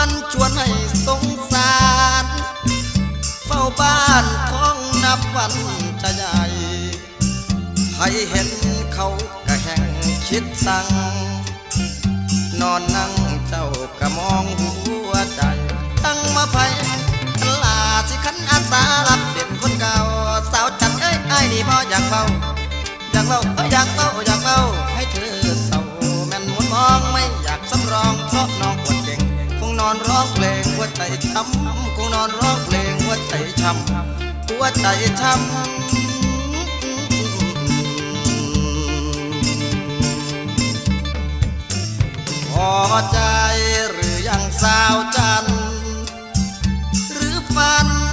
วนชวนให้สงสาร เฝ้าบ้านของนับวันจะใหญ่ให้เห็นเขาก็แห่งคิดสั่ง นอนนั่งเจ้าก็มองหัวใจ ตั้งมาไพลาสิขันอาสารับเป็นคนเก่า สาวจันเอ้ยไอ้นี่พออยากเฝ้าอยากเล่าเอ้ยากเล่าอยากเล่า นอนร้องเพลงหัวใจช้ำคงนอนร้องเพลงหัวใจช้ำหัวใจช้ำ